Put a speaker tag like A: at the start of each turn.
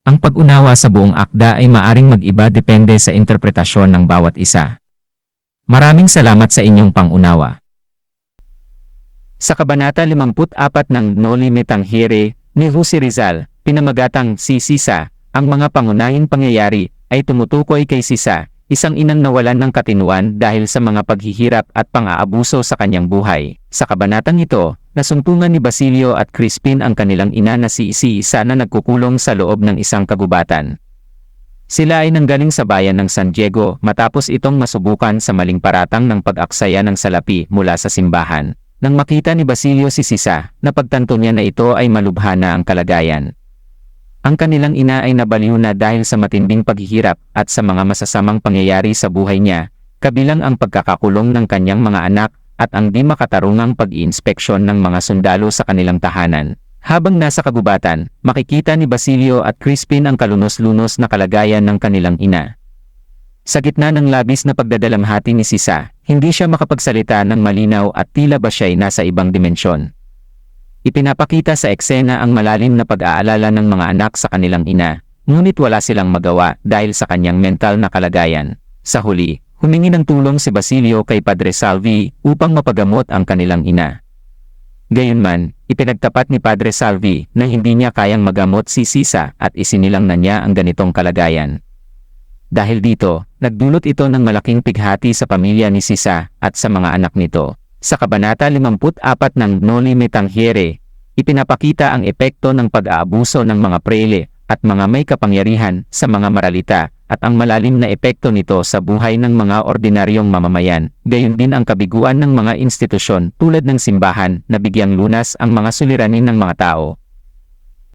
A: Ang pag-unawa sa buong akda ay maaring mag-iba depende sa interpretasyon ng bawat isa. Maraming salamat sa inyong pangunawa. Sa Kabanata 54 ng Noli Me Tangere ni Jose Rizal, pinamagatang si Sisa, ang mga pangunahing pangyayari ay tumutukoy kay Sisa, isang inang nawalan ng katinuan dahil sa mga paghihirap at pang-aabuso sa kanyang buhay. Sa kabanatang ito, nasuntungan ni Basilio at Crispin ang kanilang ina na si Sisa na nagkukulong sa loob ng isang kagubatan. Sila ay nanggaling sa bayan ng San Diego matapos itong masubukan sa maling paratang ng pag-aksaya ng salapi mula sa simbahan. Nang makita ni Basilio si Sisa, napagtanto niya na ito ay malubha na ang kalagayan. Ang kanilang ina ay nabaliw na dahil sa matinding paghihirap at sa mga masasamang pangyayari sa buhay niya, kabilang ang pagkakakulong ng kanyang mga anak at ang di makatarungang pag-iinspeksyon ng mga sundalo sa kanilang tahanan. Habang nasa kagubatan, makikita ni Basilio at Crispin ang kalunos-lunos na kalagayan ng kanilang ina. Sa gitna ng labis na pagdadalamhati ni Sisa, hindi siya makapagsalita ng malinaw at tila ba siya'y nasa ibang dimensyon. Ipinapakita sa eksena ang malalim na pag-aalala ng mga anak sa kanilang ina, ngunit wala silang magawa dahil sa kanyang mental na kalagayan. Sa huli, humingi ng tulong si Basilio kay Padre Salvi upang mapagamot ang kanilang ina. Gayunman, ipinagtapat ni Padre Salvi na hindi niya kayang magamot si Sisa at isinilang na niya ang ganitong kalagayan. Dahil dito, nagdulot ito ng malaking pighati sa pamilya ni Sisa at sa mga anak nito. Sa Kabanata 54 ng Noli Me Tangere, ipinapakita ang epekto ng pag-aabuso ng mga prele at mga may kapangyarihan sa mga maralita at ang malalim na epekto nito sa buhay ng mga ordinaryong mamamayan, gayon din ang kabiguan ng mga institusyon tulad ng simbahan na bigyang lunas ang mga suliranin ng mga tao.